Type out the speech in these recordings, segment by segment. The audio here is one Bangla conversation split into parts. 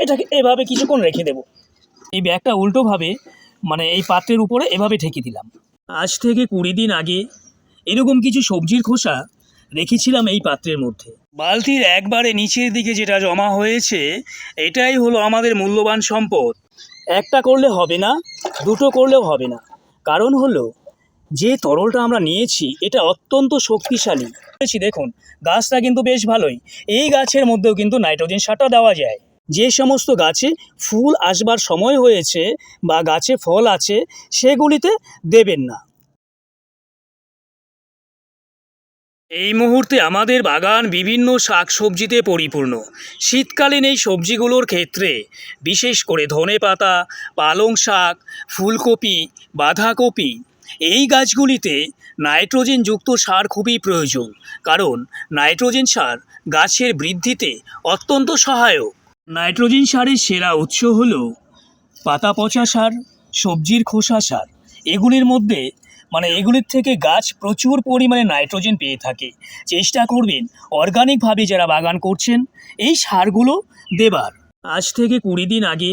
এটাকে এভাবে কিছুক্ষণ রেখে দেব। এই ব্যাগটা উল্টোভাবে মানে এই পাত্রের উপরে এভাবে ঠেকে দিলাম। আজ থেকে কুড়ি দিন আগে এরকম কিছু সবজির খোসা রেখেছিলাম এই পাত্রের মধ্যে। বালতির একবারে নিচের দিকে যেটা জমা হয়েছে, এটাই হলো আমাদের মূল্যবান সম্পদ। একটা করলে হবে না, দুটো করলেও হবে না। কারণ হলো, যে তরলটা আমরা নিয়েছি, এটা অত্যন্ত শক্তিশালী। দেখুন, গাছটা কিন্তু বেশ ভালোই। এই গাছের মধ্যেও কিন্তু নাইট্রোজেন সারটা দেওয়া যায়। যে সমস্ত গাছে ফুল আসবার সময় হয়েছে বা গাছে ফল আছে, সেগুলিতে দেবেন না। এই মুহূর্তে আমাদের বাগান বিভিন্ন শাকসবজিতে পরিপূর্ণ। শীতকালীন এই সবজিগুলোর ক্ষেত্রে বিশেষ করে ধনে পাতা পালং শাক, ফুলকপি, বাঁধাকপি, এই গাছগুলিতে নাইট্রোজেনযুক্ত সার খুবই প্রয়োজন। কারণ নাইট্রোজেন সার গাছের বৃদ্ধিতে অত্যন্ত সহায়ক। নাইট্রোজেন সারের সেরা উৎস হল পাতা পচা সার, সবজির খোসা সার। এগুলির মধ্যে মানে এগুলির থেকে গাছ প্রচুর পরিমাণে নাইট্রোজেন পেয়ে থাকে। চেষ্টা করবেন অর্গানিকভাবে যারা বাগান করছেন, এই সারগুলো দেবার। আজ থেকে কুড়ি দিন আগে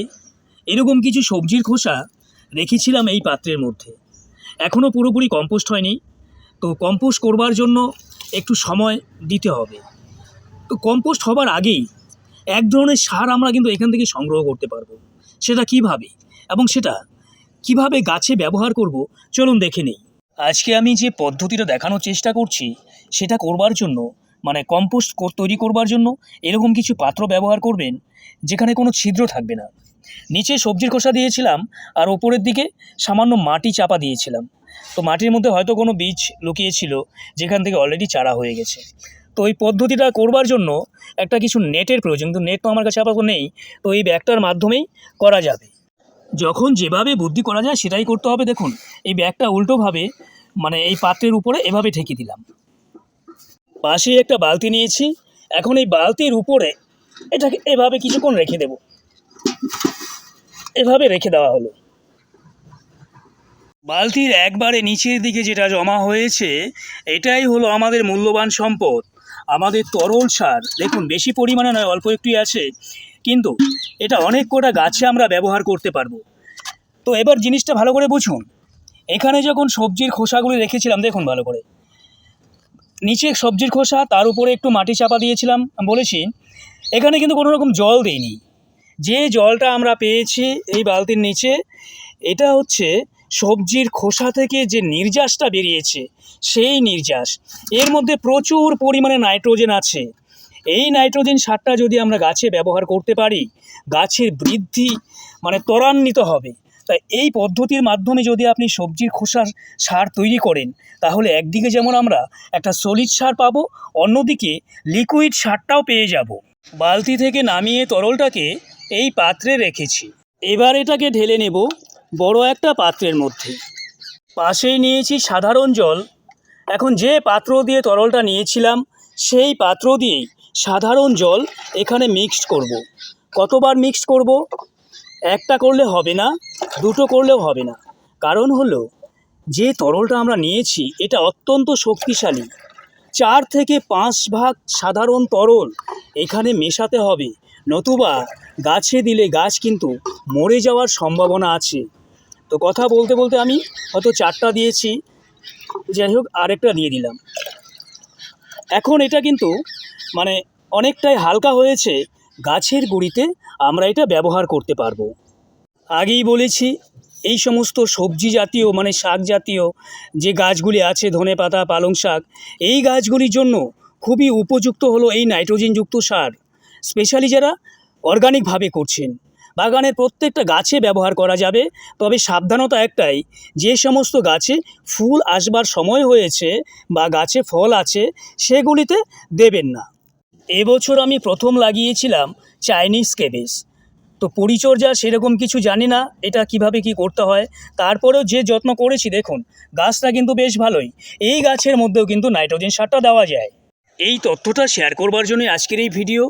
এরকম কিছু সবজির খোসা রেখেছিলাম এই পাত্রের মধ্যে। এখনও পুরোপুরি কম্পোস্ট হয়নি। তো কম্পোস্ট করবার জন্য একটু সময় দিতে হবে। তো কম্পোস্ট হবার আগেই এক ধরনের সার আমরা কিন্তু এখান থেকে সংগ্রহ করতে পারব। সেটা কীভাবে? এবং সেটা কীভাবে গাছে ব্যবহার করব? চলুন দেখে নেই। আজকে আমি যে পদ্ধতিটা দেখানোর চেষ্টা করছি, সেটা করবার জন্য মানে কম্পোস্ট তৈরি করবার জন্য এরকম কিছু পাত্র ব্যবহার করবেন, যেখানে কোনো ছিদ্র থাকবে না। নিচে সবজির খোসা দিয়েছিলাম আর ওপরের দিকে সামান্য মাটি চাপা দিয়েছিলাম। তো মাটির মধ্যে হয়তো কোনো বীজ লুকিয়েছিল, যেখান থেকে অলরেডি চারা হয়ে গেছে। তো এই পদ্ধতিটা করবার জন্য একটা কিছু নেটের প্রয়োজন, কিন্তু নেট তো আমার কাছে আপাতত নেই। তো এই ব্যাগটার মাধ্যমেই করা যাবে। যখন যেভাবে বুদ্ধি করা যায় সেটাই করতে হবে, দেখুন। এই ব্যাগটা উল্টোভাবে মানে এই পাত্রের উপরে এভাবে ঠেকে দিলাম। পাশে একটা বালতি নিয়েছি। এখন এই বালতির উপরে এটাকে এভাবে কিছুক্ষণ রেখে দেব। এভাবে রেখে দেওয়া হলো। বালতির একবারে নিচের দিকে যেটা জমা হয়েছে, এটাই হলো আমাদের মূল্যবান সম্পদ। আমাদের তরল সার, দেখুন, বেশি পরিমাণে নয়, অল্প একটুই আছে, কিন্তু এটা অনেক কটা গাছে আমরা ব্যবহার করতে পারব। তো এবার জিনিসটা ভালো করে বুঝুন। এখানে যখন সবজির খোসাগুলি রেখেছিলাম, দেখুন ভালো করে। নিচে সবজির খোসা, তার উপরে একটু মাটি চাপা দিয়েছিলাম বলেছি, এখানে কিন্তু কোনো রকম জল দেইনি। যে জলটা আমরা পেয়েছি এই বালতির নিচে, এটা হচ্ছে সবজির খোসা থেকে যে নির্যাসটা বেরিয়েছে, সেই নির্যাস। এর মধ্যে প্রচুর পরিমাণে নাইট্রোজেন আছে। এই নাইট্রোজেন সারটা যদি আমরা গাছে ব্যবহার করতে পারি, গাছের বৃদ্ধি মানে ত্বরান্বিত হবে। তাই এই পদ্ধতির মাধ্যমে যদি আপনি সবজির খোসার সার তৈরি করেন, তাহলে একদিকে যেমন আমরা একটা সলিড সার পাবো, অন্যদিকে লিকুইড সারটাও পেয়ে যাব। বালতি থেকে নামিয়ে তরলটাকে এই পাত্রে রেখেছি। এবার এটাকে ঢেলে নেব। বড় একটা পাত্রের মধ্যে। পাশেই নিয়েছি সাধারণ জল। এখন যে পাত্র দিয়ে তরলটা নিয়েছিলাম, সেই পাত্র দিয়েই সাধারণ জল এখানে মিক্সড করব। কতবার মিক্সড করব? একটা করলে হবে না, দুটো করলেও হবে না। কারণ হলো, যে তরলটা আমরা নিয়েছি, এটা অত্যন্ত শক্তিশালী। চার থেকে পাঁচ ভাগ সাধারণ তরল এখানে মেশাতে হবে, নতুবা গাছে দিলে গাছ কিন্তু মরে যাওয়ার সম্ভাবনা আছে। তো কথা বলতে বলতে আমি হয়তো চারটা দিয়েছি। যাই হোক, আরেকটা দিয়ে দিলাম। এখন এটা কিন্তু মানে অনেকটাই হালকা হয়েছে, গাছের গুঁড়িতে আমরা এটা ব্যবহার করতে পারব। আগেই বলেছি, এই সমস্ত সবজি জাতীয় মানে শাক জাতীয় যে গাছগুলি আছে, ধনে পাতা, পালং শাক, এই গাছগুলির জন্য খুবই উপযুক্ত হলো এই নাইট্রোজেনযুক্ত সার। স্পেশালি যারা অর্গানিকভাবে করছেন। বাগানের প্রত্যেকটা গাছে ব্যবহার করা যাবে। তবে সাবধানতা একটাই, যে সমস্ত গাছে ফুল আসবার সময় হয়েছে বা গাছে ফল আছে, সেগুলিতে দেবেন না। এবছর আমি প্রথম লাগিয়েছিলাম চাইনিজ কেবেজ। তো পরিচর্যা সেরকম কিছু জানি না, এটা কীভাবে কি করতে হয়, তারপরেও যে যত্ন করেছি, দেখুন, গাছটা কিন্তু বেশ ভালোই, এই গাছের মধ্যেও কিন্তু নাইট্রোজেন সারটা দেওয়া যায়। এই তথ্যটা শেয়ার করবার জন্য আজকের এই ভিডিও।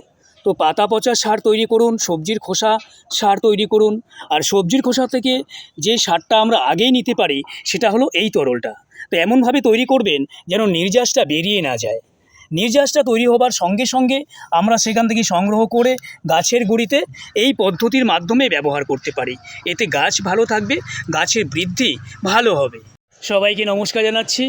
তো পাতা পচা সার তৈরি করুন, সবজির খোসা সার তৈরি করুন। আর সবজির খোসা থেকে যে সারটা আমরা আগেই নিতে পারি, সেটা হলো এই তরলটা। তো এমনভাবে তৈরি করবেন যেন নির্যাসটা বেরিয়ে না যায়। নির্যাসটা তৈরি হবার সঙ্গে সঙ্গে আমরা সেখান থেকে সংগ্রহ করে গাছের গুঁড়িতে এই পদ্ধতির মাধ্যমে ব্যবহার করতে পারি। এতে গাছ ভালো থাকবে, গাছের বৃদ্ধি ভালো হবে। সবাইকে নমস্কার জানাচ্ছি।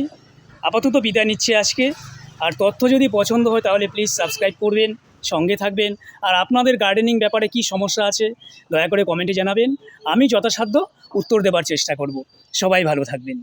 আপাতত বিদায় নিচ্ছে আজকে। আর তথ্য যদি পছন্দ হয় তাহলে প্লিজ সাবস্ক্রাইব করবেন। সঙ্গে থাকবেন। আর আপনাদের গার্ডেনিং ব্যাপারে কি সমস্যা আছে, দয়া করে কমেন্টে জানাবেন। আমি যথাসাধ্য উত্তর দেবার চেষ্টা করব। সবাই ভালো থাকবেন।